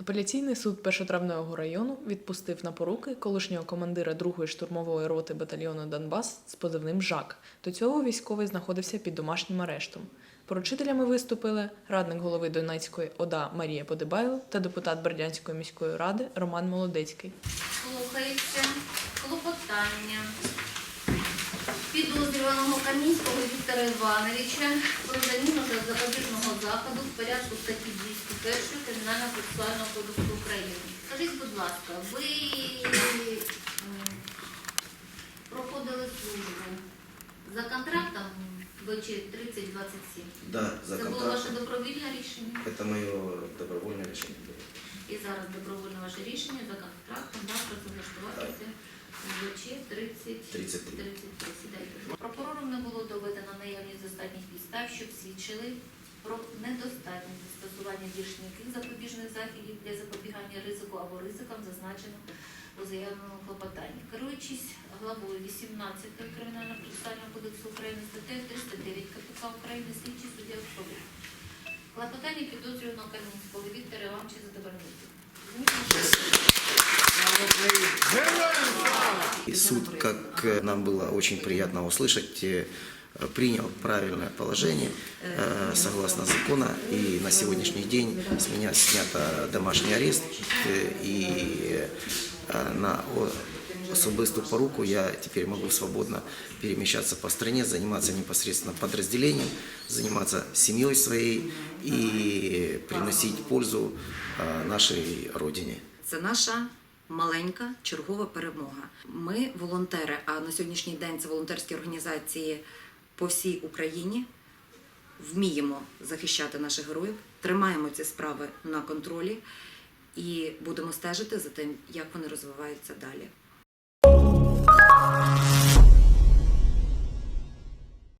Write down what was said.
Апеляційний суд першотравневого району відпустив на поруки колишнього командира 2-ї штурмової роти батальйону Донбас з позивним Жак. До цього військовий знаходився під домашнім арештом. Поручителями виступили радник голови Донецької ОДА Марія Подибайло та депутат Бердянської міської ради Роман Молодецький. Слухається клопотання підозрюваного Камінського Віктора Івановича про заміну запобіжного заходу в порядку статті 201 Кримінального процесуального кодексу України. Скажіть, будь ласка, ви проходили службу за контрактом ВЧ 3027? Да, за Це було ваше контрактом. добровільне рішення? Это мое добровольное решение было. І зараз добровольне ваше рішення за контрактом да, працевлаштуватися ВЧ 30 33. 33. Сідайте. Прокурором не було доведено наявність достатніх підстав, щоб свідчили про недостатність застосування більш м'яких запобіжних заходів для запобігання ризику або ризикам, зазначених у заявленому клопотанні. Керуючись главою 18 Кримінального процесуального кодексу України статтею 309 КПК України слідчі суддя особи. Клопотання підозрюваного Камінського Віктора Івановича задовольнити. И суд, как э, нам было очень приятно услышать, э, принял правильное положение э, согласно закона. И на сегодняшний день с меня снято домашний арест. э, И э, на о- особисту поруку я теперь могу свободно перемещаться по стране, заниматься непосредственно подразделением, заниматься семьей своей и приносить пользу э, нашей Родине. Це наша маленька чергова перемога. Ми волонтери, а на сьогоднішній день це волонтерські організації По всій Україні. Вміємо захищати наших героїв, тримаємо ці справи на контролі і будемо стежити за тим, як вони розвиваються далі.